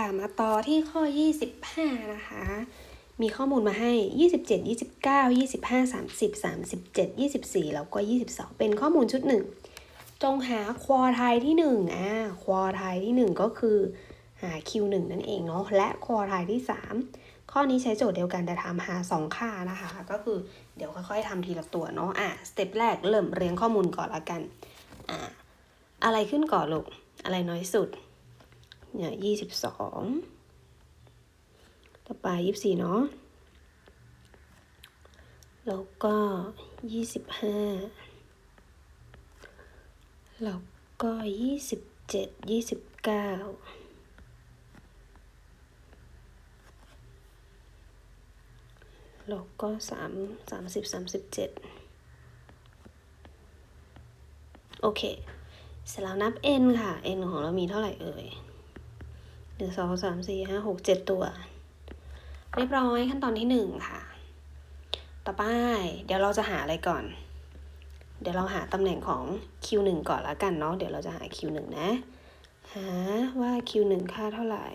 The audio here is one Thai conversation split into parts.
ค่ะมาต่อที่ข้อ 25 นะคะ มีข้อมูลมาให้ 27 29 25 30 37 24 แล้วก็ 22 เป็นข้อมูลชุดหนึ่งจงหาควอไทที่1อ่าควอไทที่ 1 ก็คือหา Q1 นั่นเองเนาะและควอไทที่ 3 ข้อนี้ใช้โจทย์เดียวกันแต่ทำหา 2 ค่านะคะ ก็คือเดี๋ยวค่อยๆทำทีละตัวเนาะอะสเต็ปแรกเริ่มเรียงข้อมูลก่อนละกันอ่าอะไรขึ้นก่อนลูกอะไรน้อยสุด เนี่ยยี่สิบสองต่อไปยี่สิบสี่เนาะ แล้วก็ยี่สิบห้าแล้วก็ยี่สิบเจ็ดยี่สิบเก้าแล้วก็สามสามสิบสามสิบเจ็ดโอเค เสร็จแล้วนับ n ค่ะ n ของเรามีเท่าไหร่เอ่ย หนึ่งสองสามสี่ห้าหกเจ็ดตัว เรียบร้อยขั้นตอนที่หนึ่งค่ะ ต่อไปเดี๋ยวเราจะหาอะไรก่อน เดี๋ยวเราหาตำแหน่งของ Q1 ก่อนละกันเนาะเดี๋ยวเราจะหา Q1 นะ หาว่า Q1 ค่าเท่าไหร่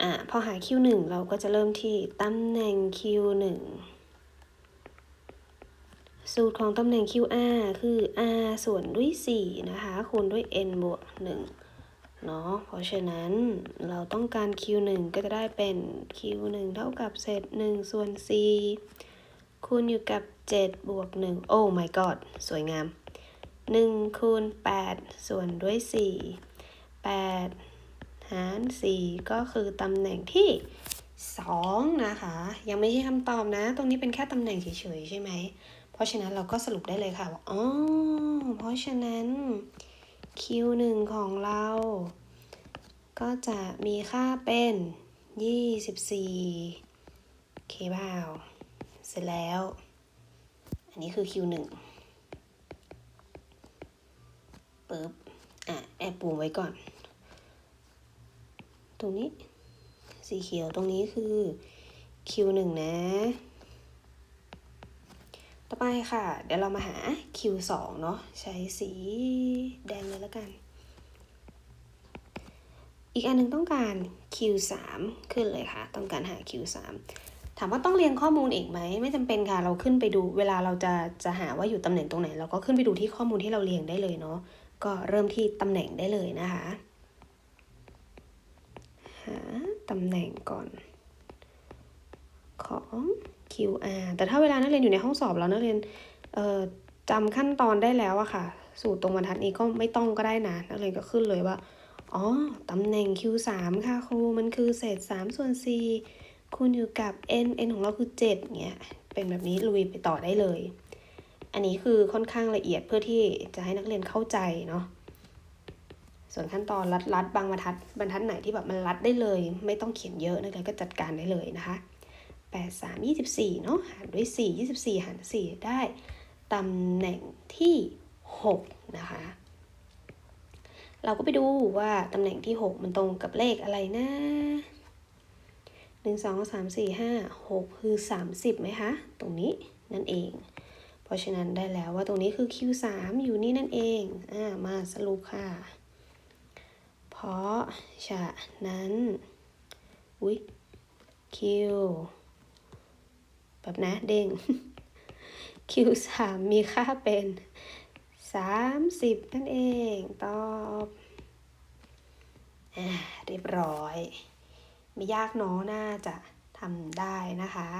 อะพอหา Q1 เราก็จะเริ่มที่ตำแหน่ง Q1 สูตรของตำแหน่ง QR คือ r ส่วนด้วย 4 นะคะ คูณด้วย n บวก 1 เนาะ เพราะฉะนั้นเราต้องการ q1 ก็จะได้เป็น q1 เท่ากับเศษ 1 ส่วน 4 คูณอยู่กับ 7 บวก 1 โอ้ my god สวยงาม 1 คูณ 8 ส่วนด้วย 4 8 หาร 4 ก็คือตำแหน่งที่ 2 นะคะ ยังไม่ใช่คำตอบนะ ตรงนี้เป็นแค่ตำแหน่งเฉยๆใช่ไหม ราะฉะนั้นเราก็สรุปได้เลยค่ะว่าอ๋อเพราะฉะนั้น Q1 ของเรา ก็จะมีค่าเป็น 24เคบ้าวเสร็จแล้ว อันนี้คือ Q1 ปึ๊บ อะ แอบปูไว้ก่อน ตรงนี้ สีเขียวตรงนี้คือ Q1 นะ ต่อไปค่ะ เดี๋ยวเรามาหา Q2 เนาะใช้สีแดงเลยแล้วกัน อีกอันหนึงต้องการ Q3 ขึ้นเลยค่ะ ต้องการหา Q3 ถามว่าต้องเรียงข้อมูลอีกไหม ไม่จำเป็นค่ะ เราขึ้นไปดูเวลาเราจะจะหาว่าอยู่ตำแหน่งตรงไหน เราก็ขึ้นไปดูที่ข้อมูลที่เราเรียงได้เลยเนาะก็เริ่มที่ตำแหน่งได้เลยนะคะ หาตำแหน่งก่อน ของ QR แต่ถ้าเวลานักเรียนอยู่ในห้องสอบแล้วนักเรียนจำขั้นตอนได้แล้วอะค่ะ สูตรตรงบรรทัดนี้ก็ไม่ต้องก็ได้นะนักเรียนก็ขึ้นเลยว่าอ๋อตำแหน่ง Q3 ค่ะครู มันคือเศษ 3 ส่วน 4 คูณอยู่กับ n n ของเราคือ7เงี้ย เป็นแบบนี้ลุยไปต่อได้เลย อันนี้คือค่อนข้างละเอียดเพื่อที่จะให้นักเรียนเข้าใจเนาะ ส่วนขั้นตอนรัดรัดบางบรรทัดบรรทัดไหนที่แบบมันรัดได้เลย ไม่ต้องเขียนเยอะนักเรียนก็จัดการได้เลยนะคะ 8 3 24 เนาะหารด้วย 4 24 หาร 4 ได้ตำแหน่งที่ 6 นะคะ เราก็ไปดูว่าตำแหน่งที่ 6 มันตรงกับเลขอะไรนะ 1 2 3 4 5 6 คือ 30ไหมคะ ตรงนี้นั่นเอง เพราะฉะนั้นได้แล้วว่าตรงนี้คือ Q3 อยู่นี่นั่นเองอ่ามาสรุปค่ะ เพราะฉะนั้นอุ๊ย Q แบบนะเด้ง Q3 มีค่าเป็น 30 นั่นเอง ตอบอเรียบร้อย ไม่ยากเนาะน่าจะทำได้นะคะ